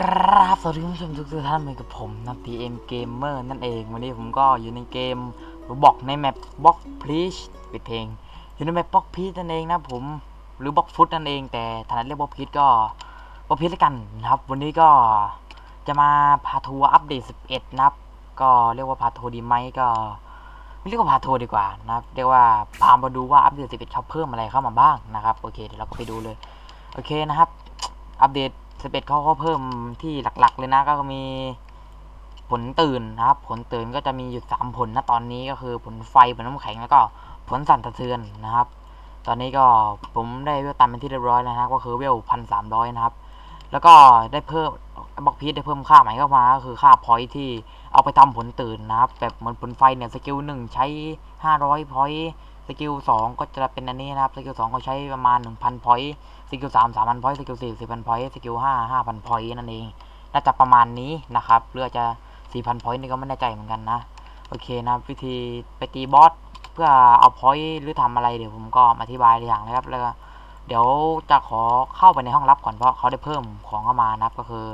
ครับสวัสดีคุณผู้ชมทุกท่านเหมือนกับผมนะ PM Gamer นั่นเอง วันนี้ผมก็อยู่ในเกมบอกในแมป Block Please ปิดเพลง อยู่ในแมป Block Please นั่นเองนะผมหรือ Block Foot นั่นเอง แต่ถนัดเรียก Block Please ก็ Block Please แล้วกันนะครับ วันนี้ก็จะมาพาทัวร์อัปเดต 11 นะครับ ก็เรียกว่าพาทัวร์ดีไหมก็ไม่เรียกว่าพาทัวร์ดีกว่านะครับเรียกว่าพามาดูว่าอัปเดต 11เขาเพิ่มอะไรเข้ามาบ้างนะครับโอเคเดี๋ยวเราก็ไปดูเลยโอเคนะครับ อัปเดต 11เขาก็เพิ่มที่หลักๆเลยนะก็มีผลตื่นนะครับ ผลตื่นก็จะมีอยู่สามผลนะตอนนี้ก็คือผลไฟผลน้ำแข็งแล้วก็ผลสั่นสะเทือนนะครับ ตอนนี้ก็ผมได้เวลตามเป็นที่เรียบร้อยแล้วนะก็คือเวลพันสามร้อยนะครับ แล้วก็ได้เพิ่มบล็อกพีทได้เพิ่มค่าใหม่เข้ามาก็คือค่าพอยที่เอาไปทำผลตื่นนะครับแบบเหมือนผลไฟเนี่ยสกิลหนึ่งใช้ห้าร้อยพอยสกิลสองก็จะเป็นอันนี้นะครับสกิลสองก็ใช้ประมาณหนึ่งพันพอย สกิลสามสามพันพอยสกิลสี่สี่พันพอยสกิลห้าห้าพันพอยนั่นเอง น่าจะประมาณนี้นะครับหรืออาจะสี่พันพอยนี่ก็ไม่แน่ใจเหมือนกันนะ โอเคนะ วิธีไปตีบอสเพื่อเอาพอยหรือทำอะไรเดี๋ยวผมก็อธิบายทีหลังนะครับ แล้วเดี๋ยวจะขอเข้าไปในห้องลับก่อนเพราะเขาได้เพิ่มของเข้ามานะครับก็คือ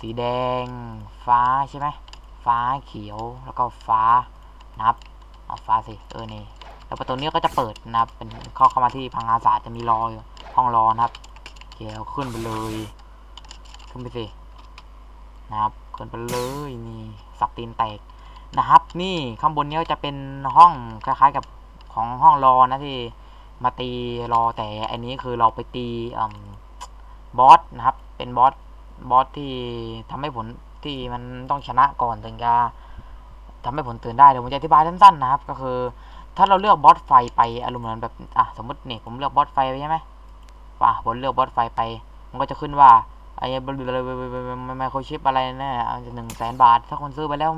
สีแดง ฟ้าใช่ไหมฟ้าเขียวแล้วก็ฟ้านะครับเอาฟ้าสิเออนี่แล้วประตูนี้ก็จะเปิดนะครับเป็นเข้าเข้ามาที่พังอาสาจะมีรออยู่ ห้องรอนะครับโอเคเอาขึ้นไปเลย ขึ้นไปสินะครับขึ้นไปเลยนี่สับตีนแตกนะครับ นี่ข้างบนนี้ก็จะเป็นห้องคล้ายๆกับของห้องรอนะที่มาตีรอแต่อันนี้คือเราไปตีอบอสนะครับ เป็นบอสบอสที่ทำให้ผลที่มันต้องชนะก่อนถึงจะทำให้ผลตื่นได้เดี๋ยวผมจะอธิบายสั้นๆนะครับ ก็คือ ถ้าเราเลือกบอสไฟไปอารมณ์เหมือนแบบอะสมมติเนี่ยผมเลือกบอสไฟไปใช่ไหม ป่ะผมเลือกบอสไฟไป มันก็จะขึ้นว่าไอ้ไมโครชิปอะไรนี่ยจะหนึ่งแสนบาท ถ้าคนซื้อไปแล้ว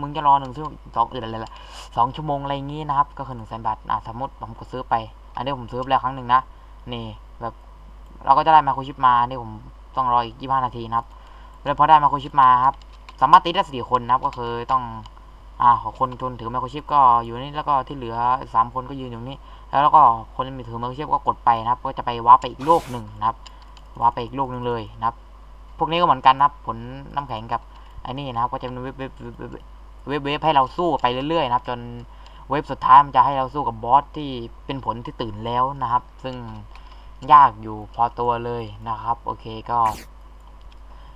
มึงจะรอหนึ่งชั่วสองอื่นอะไรละสองชั่วโมงอะไรอย่างงี้นะครับ ก็คือหนึ่งแสนบาทอะสมมติผมก็ซื้อไป อันนี้ผมซื้อไปแล้วครั้งหนึ่งนะ นี่แบบเราก็จะได้ไมโครชิปมานี่ผมต้องรออีกยี่ห้านาทีนะครับ แล้วพอได้ไมโครชิปมาครับ สามารถตีได้สี่คนนะครับ ก็คือต้อง อ่าคนทุนถือไมโครชิปก็อยู่นี่แล้วก็ที่เหลือสามคนก็ยืนอยู่นี่แล้วแล้วก็คนที่มีถือไมโครชิปก็กดไปนะครับ ก็จะไปว้าร์ปไปอีกโลกหนึ่งนะครับว้าร์ปไปอีกโลกหนึ่งเลยนะครับ พวกนี้ก็เหมือนกันนะครับ ผลน้ำแข็งกับไอ้นี่นะครับ ก็จะเป็นเว็บเว็บเว็บเว็บเว็บเว็บให้เราสู้ไปเรื่อยๆนะครับ จนเว็บสุดท้ายมันจะให้เราสู้กับบอสที่เป็นผลที่ตื่นแล้วนะครับ ซึ่งยากอยู่พอตัวเลยนะครับ โอเคก็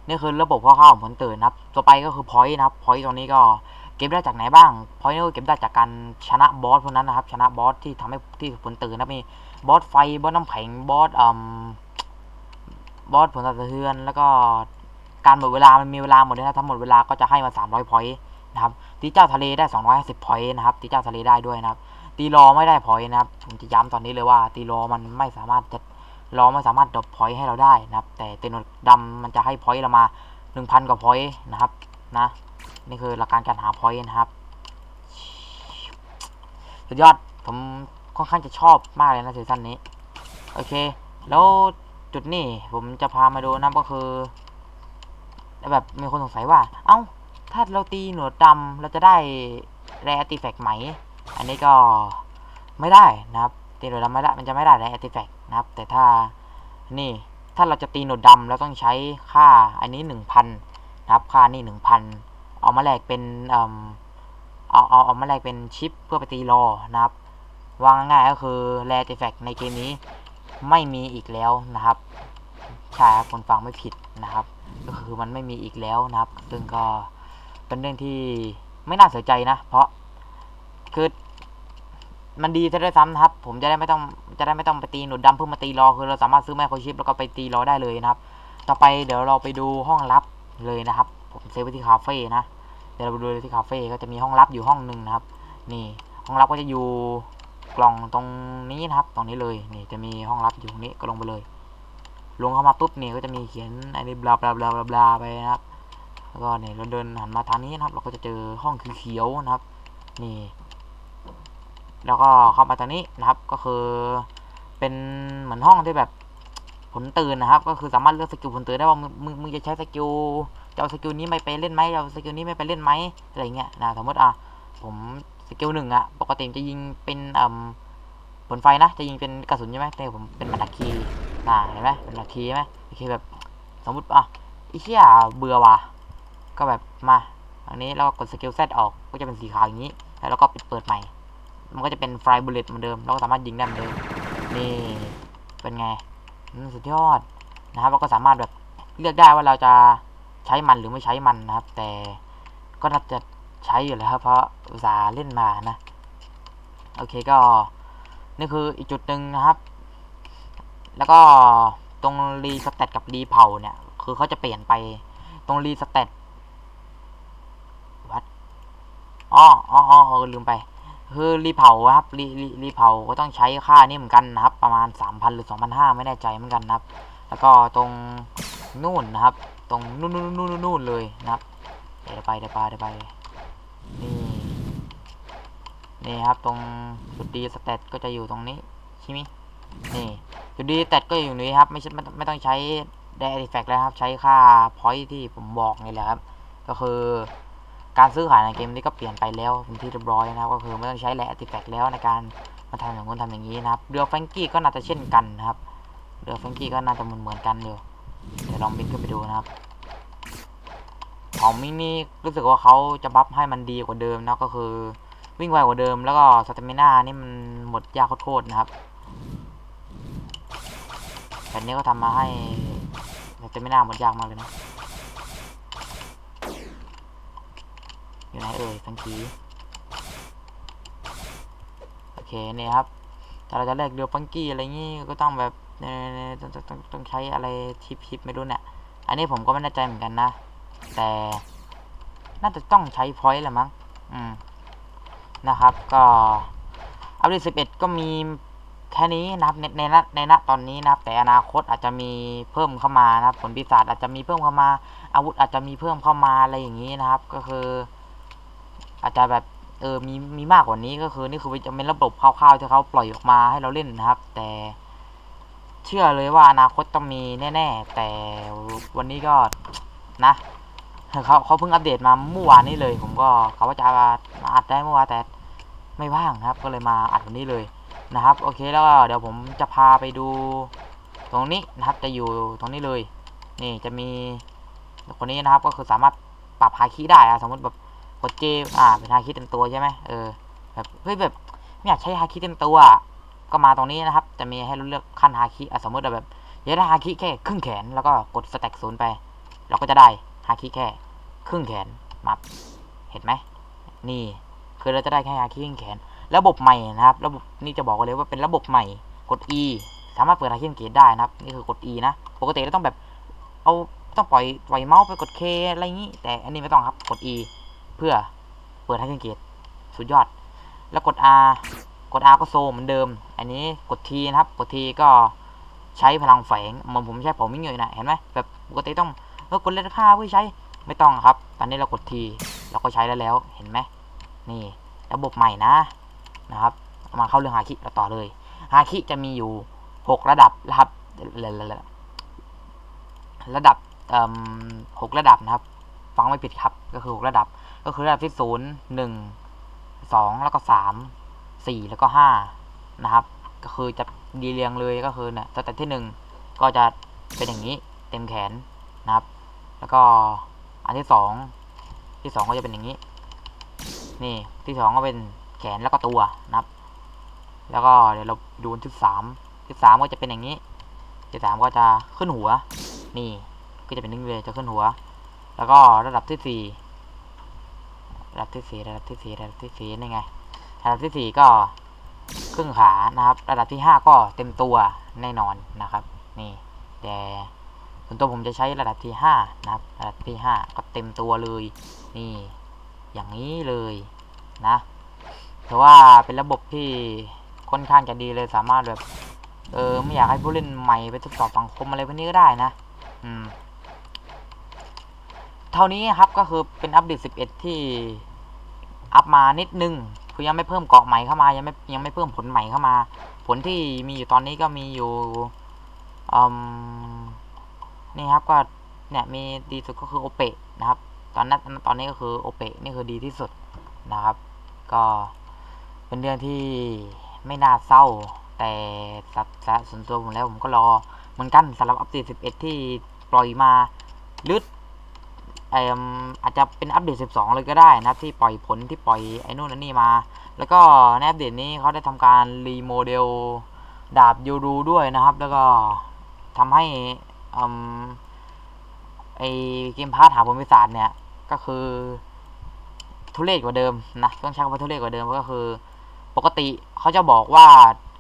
นี่คือระบบคร่าวๆของผลตื่นนะครับ ต่อไปก็คือพอยต์นะครับพอยต์ตรงนี้ก็ เก็บได้จากไหนบ้างพอยต์เก็บได้จากการชนะบอสพวกนั้นนะครับ ชนะบอสที่ทำให้ที่ผลตื่นนะมีบอสไฟบอสน้ำแข็งบอสอืมบอสผลสะเทือน แล้วก็การหมดเวลามันมีเวลาหมดเลยนะถ้าหมดเวลาก็จะให้มา 300พอยต์นะครับตีเจ้าทะเลได้ 250พอยต์นะครับตีเจ้าทะเลได้ด้วยนะครับ ตีรอไม่ได้พอยต์นะครับผมจะย้ำตอนนี้เลยว่า ตีรอมันไม่สามารถจะรอไม่สามารถดรอปพอยต์ให้เราได้นะครับ แต่ตีนดำมันจะให้พอยต์เรามา 1,000กว่าพอยต์นะครับนะ นี่คือหลักการการหาพอยต์นะครับ สุดยอด ผมค่อนข้างจะชอบมากเลยนะซีซั่นนี้ โอเค แล้วจุดนี้ผมจะพามาดูนะก็คือ แบบมีคนสงสัยว่า เอ้า ถ้าเราตีหนวดดำเราจะได้แรอติแฟกต์ไหม อันนี้ก็ไม่ได้นะครับ ตีหนวดดำไม่ได้ มันจะไม่ได้แรอติแฟกต์นะครับ แต่ถ้า นี่ ถ้าเราจะตีหนวดดำเราต้องใช้ค่าอันนี้หนึ่งพันนะครับ ค่านี่หนึ่งพัน เอามาแลกเป็นเอ่อเอาเอาเอามาแลกเป็นชิปเพื่อไปตีรอนะครับวางง่ายก็คือแรอาร์ติแฟกในเกมนี้ไม่มีอีกแล้วนะครับใช่ครับคนฟังไม่ผิดนะครับ ก็คือมันไม่มีอีกแล้วนะครับ ซึ่งก็เป็นเรื่องที่ไม่น่าเสียใจนะ เพราะคือมันดีซะด้วยซ้ำนะครับ ผมจะได้ไม่ต้องจะได้ไม่ต้องไปตีหนุดดำเพื่อมาตีรอคือเราสามารถซื้อแมคโครชิปแล้วก็ไปตีรอได้เลยนะครับ ต่อไปเดี๋ยวเราไปดูห้องลับเลยนะครับ ผมเซฟไว้ที่คาเฟ่นะ เดี๋ยวเราไปดูที่คาเฟ่ก็จะมีห้องลับอยู่ห้องหนึ่งนะครับ นี่ห้องลับก็จะอยู่กล่องตรงนี้นะครับ ตรงนี้เลยนี่จะมีห้องลับอยู่ตรงนี้ก็ลงไปเลย ลงเข้ามาปุ๊บนี่ก็จะมีเขียนอันนี้บลาบลาบลาบลาบลาไปนะครับแล้วก็เนี่ยเราเดินหันมาทางนี้นะครับ เราก็จะเจอห้องเขียวๆนะครับ นี่ แล้วก็เข้ามาทางนี้นะครับ ก็คือ เป็นเหมือนห้องที่แบบผลตื่นนะครับ ก็คือสามารถเลือกสกิลผลตื่นได้ว่ามึงมึงมึงจะใช้สกิล จะเอาสกิลนี้ไม่ไปเล่นไหมจะเอาสกิลนี้ไม่ไปเล่นไหมอะไรเงี้ยนะสมมติอะผมสกิลหนึ่งอะปกติจะยิงเป็นอ่าผลไฟนะจะยิงเป็นกระสุนใช่ไหมแต่ผมเป็นมันดักคีอ่าเห็นไหมเป็นหลักคีย์ไหมโอเคแบบสมมติอะอีเหี้ยเบื่อว่ะก็แบบมาอันนี้แล้วก็กดสกิลเซตออกก็จะเป็นสีขาวอย่างนี้ แล้วเราก็ปิดเปิดใหม่ มันก็จะเป็นไฟบุลเลตเหมือนเดิม เราก็สามารถยิงได้เหมือนเดิมนี่เป็นไงสุดยอดนะครับเราก็สามารถแบบเลือกได้ว่าเราจะ ใช้มันหรือไม่ใช้มันนะครับ แต่ก็น่าจะใช้อยู่แล้วครับเพราะอุตสาห์เล่นมานะ โอเคก็นี่คืออีกจุดหนึ่งนะครับ แล้วก็ตรงรีสเตตกับรีเผาเนี่ย คือเขาจะเปลี่ยนไปตรงรีสเตตวัดอ๋ออ๋ออ๋อเออลืมไป คือรีเผาครับรีรีรีเผาก็ต้องใช้ค่านี่เหมือนกันนะครับ ประมาณ 3,000 หรือ 2,500 ไม่แน่ใจเหมือนกันนะครับ แล้วก็ตรงนู่นนะครับ ตรงนู่นนู่นนู่นนู่นเลยนะครับเดี๋ยวไปเดี๋ยวไปเดี๋ยวไปนี่นี่ครับตรงจุดดีสเตตก็จะอยู่ตรงนี้ใช่ไหมนี่จุดดีสเตตก็อยู่นี้ครับไม่ใช่ไม่ไม่ต้องใช้ไดอาร์ติแฟกแล้วครับใช้ค่าพอยที่ผมบอกนี่แหละครับ ก็คือการซื้อขายในเกมนี้ก็เปลี่ยนไปแล้วเป็นที่เรียบร้อยนะครับ ก็คือไม่ต้องใช้แหละอติแฟกแล้วในการมาทำอย่างนู้นทำอย่างนี้นะครับเรือแฟงกี้ก็น่าจะเช่นกันนะครับเรือแฟงกี้ก็น่าจะเหมือนเหมือนกันเดี๋ยวเดี๋ยว ลองบินขึ้นไปดูนะครับ ของมินิรู้สึกว่าเขาจะบัฟให้มันดีกว่าเดิมนะก็คือ วิ่งไวกว่าเดิม แล้วก็สเตมิน่านี่มันหมดยากโคตรๆนะครับแบบนี้ก็ทำมาให้สเตมิน่าหมดยากมากเลยนะอยู่ไหนเอ่ยฟังคีโอเคเนี่ยครับ ถ้าเราจะแลกเรือฟังกี้อะไรงี้ก็ต้องแบบต้องต้องต้องใช้อะไรชิปชิปไม่รู้เนี่ย อันนี้ผมก็ไม่แน่ใจเหมือนกันนะ แต่น่าจะต้องใช้พอยต์แหละมั้ง อืม นะครับ ก็อัปเดต11ก็มีแค่นี้นะครับในในณในณตอนนี้นะครับ แต่อนาคตอาจจะมีเพิ่มเข้ามานะครับผลปีศาจอาจจะมีเพิ่มเข้ามา อาวุธอาจจะมีเพิ่มเข้ามาอะไรอย่างนี้นะครับ ก็คือ อาจจะแบบ เออมีมีมากกว่านี้ก็คือนี่คือจะเป็นระบบคร่าวๆที่เขาปล่อยออกมาให้เราเล่นนะครับ แต่ เชื่อเลยว่าอนาคตต้องมีแน่ๆ แต่วันนี้ก็นะเขาเขาเพิ่งอัปเดตมาเมื่อวานนี้เลย ผมก็เขาว่าจะมาอัดได้เมื่อวานแต่ไม่ว่างครับ ก็เลยมาอัดวันนี้เลยนะครับ โอเคแล้วเดี๋ยวผมจะพาไปดู ตรงนี้นะครับจะอยู่ตรงนี้เลย นี่จะมีคนนี้นะครับก็คือสามารถปรับฮาคิได้อะสมมติแบบ ดเจอ่าเป็นฮาคิเต็มตัวใช่ไหมเออแบบเฮ้ยแบบไม่อยากใช้ฮาคิเต็มตัวก็มาตรงนี้นะครับ จะมีให้เราเลือกขั้นฮาคิสมมติแบบอยากได้ฮาคิแค่ครึ่งแขนแล้วก็กดสแต็กศูนย์ไป เราก็จะได้ฮาคิแค่ครึ่งแขนมาเห็นไหมนี่คือเราจะได้แค่ฮาคิครึ่งแขน ระบบใหม่นะครับ ระบบนี่จะบอกเลยว่าเป็นระบบใหม่กด E สามารถเปิดฮาคิเกตได้นะครับ นี่คือกด E นะปกติเราต้องแบบเอาต้องปล่อยปล่อยเมาส์ไปกด K อะไรอย่างนี้ แต่อันนี้ไม่ต้องครับกด E เพื่อเปิดฮาคิเกตสุดยอด แล้วกด R กด R ก็โซเหมือนเดิม อันนี้กด T นะครับ กด T ก็ใช้พลังแฝงเหมือนผมใช้ผมมิ่งอยู่นะเห็นไหมแบบปกติต้องเออกดเลนค่าเพื่อใช้ไม่ต้องครับ ตอนนี้เรากดทีเราก็ใช้แล้วแล้วเห็นไหมนี่ระบบใหม่นะนะครับ มาเข้าเรื่องฮาคิเราต่อเลยฮาคิจะมีอยู่หกระดับนะครับระดับหกระดับนะครับ ฟังไม่ผิดครับ ก็คือหกระดับ ก็คือระดับที่ศูนย์หนึ่งสองแล้วก็สามสี่แล้วก็ห้านะครับ ก็คือจะดีเรียงเลยก็คือเนี่ยสเต็ปที่หนึ่งก็จะเป็นอย่างนี้เต็มแขนนะครับ แล้วก็อันที่สองที่สองก็จะเป็นอย่างนี้ นี่ที่สองก็เป็นแขนแล้วก็ตัวนะครับ แล้วก็เดี๋ยวเราดูที่สามที่สามก็จะเป็นอย่างนี้ที่สามก็จะขึ้นหัว นี่ก็จะเป็นนิ่งเลยจะขึ้นหัว แล้วก็ระดับที่สี่ระดับที่สี่ระดับที่สี่ระดับที่สี่นี่ไง ระดับที่สี่ก็ครึ่งขานะครับ ระดับที่ห้าก็เต็มตัวแน่นอนนะครับ นี่ แต่ส่วนตัวผมจะใช้ระดับที่ห้านะครับ ระดับที่ห้าก็เต็มตัวเลย นี่ อย่างนี้เลยนะแต่ว่าเป็นระบบที่ค่อนข้างจะดีเลยสามารถแบบ เออไม่อยากให้ผู้เล่นใหม่ไปทดสอบสังคมอะไรพวกนี้ก็ได้นะ อืม เท่านี้ครับก็คือเป็นอัปเดต 11 ที่อัพมานิดนึงคือยังไม่เพิ่มเกาะใหม่เข้ามายังไม่ยังไม่เพิ่มผลใหม่เข้ามา ผลที่มีอยู่ตอนนี้ก็มีอยู่นี่ครับก็เนี่ยมีดีสุดก็คือโอเปะนะครับ ตอนนั้นตอนนี้ก็คือโอเปะนี่คือดีที่สุดนะครับ ก็เป็นเรื่องที่ไม่น่าเศร้า แต่สับส่วนตัวผมแล้วผมก็รอเหมือนกันสำหรับอัปเดต11 ที่ปล่อยมาหรื ออาจจะเป็นอัปเดต 12 เลยก็ได้นะครับ ที่ปล่อยผลที่ปล่อยไอ้นู่นอันนี่มา แล้วก็ในอัปเดตนี้เขาได้ทำการรีโมเดลดาบยูรูด้วยนะครับ แล้วก็ทำให้อมไอเกมพาร์ทหาผลปีศาจเนี่ย ก็คือทุเรศกว่าเดิมนะต้องใช้คำว่าทุเรศกว่าเดิมก็คือ ปกติเขาจะบอกว่า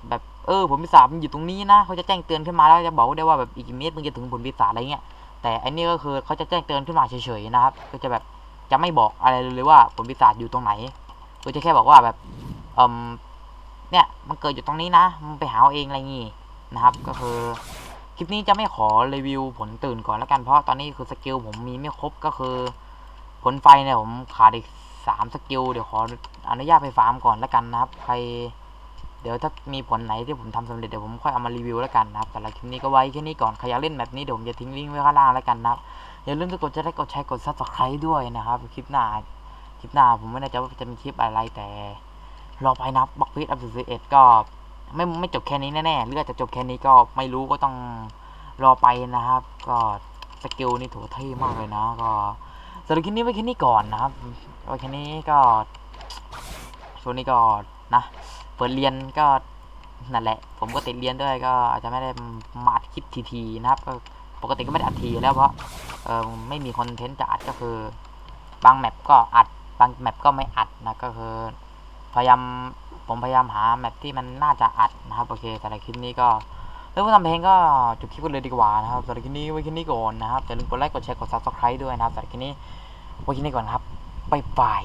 แบบเออผลปีศาจมันอยู่ตรงนี้นะเขาจะแจ้งเตือนขึ้นมาแล้วจะบอกได้ว่าแบบอีกกี่เมตรมึงจะถึงผลปีศาจอะไรเงี้ย แต่อันนี้ก็คือเขาจะแจ้งเตือนขึ้นมาเฉยๆนะครับ ก็จะแบบจะไม่บอกอะไรเลยว่าผลปีศาจอยู่ตรงไหนก็จะแค่บอกว่าแบบเอมเนี่ยมันเกิดอยู่ตรงนี้นะมึงไปหาเอาเองอะไรงี้นะครับ ก็คือคลิปนี้จะไม่ขอรีวิวผลตื่นก่อนแล้วกันเพราะตอนนี้คือสกิลผมมีไม่ครบก็คือ ผลไฟเนี่ยผมขาดอีกสามสกิลเดี๋ยวขออนุญาตไปฟาร์มก่อนแล้วกันนะครับ ใคร เดี๋ยวถ้ามีผลไหนที่ผมทำสำเร็จเดี๋ยวผมค่อยเอามารีวิวแล้วกันนะครับแต่ละคลิปนี้ก็ไว้แค่นี้ก่อนใครอยากเล่นแบบนี้เดี๋ยวผมจะทิ้งลิงก์ไว้ข้างล่างแล้วกันนะครับอย่าลืมกดจะได้กดแชร์กดซับสไครต์ด้วยนะครับคลิปหน้าคลิปหน้าผมไม่แน่ใจว่าจะมีคลิปอะไรแต่รอไปนะบบล็อกพีทอัพสิบเอ็ดก็ไม่ไม่จบแค่นี้แน่ๆหรืออาจจะจบแค่นี้ก็ไม่รู้ก็ต้องรอไปนะครับ ก็สกิลนี่ถือว่าเท่มากเลยนะก็สำหรับคลิปนี้ไว้แค่นี้ก่อนนะครับไว้แค่นี้ก็ช่วงนี้ก็นะ เปิดเรียนก็นั่นแหละ ผมก็ติดเรียนด้วยก็อาจจะไม่ได้มาอัดคลิปทีๆนะครับปกติก็ไม่ได้อัดทีแล้วเพราะเออไม่มีคอนเทนต์จะอัดก็คือบางแมปก็อัดบางแมปก็ไม่อัดนะก็คือ พยายามผมพยายามหาแมปที่มันน่าจะอัดนะครับโอเคแต่ในคลิปนี้ก็เรื่องทำเพลงก็จบคลิปกันเลยดีกว่านะครับสำหรับคลิปนี้ไว้แค่นี้ก่อนนะครับอย่าลืมกดไลค์กดแชร์กด subscribe ด้วยนะครับสำหรับคลิปนี้ไว้แค่นี้ก่อนครับบ๊ายบาย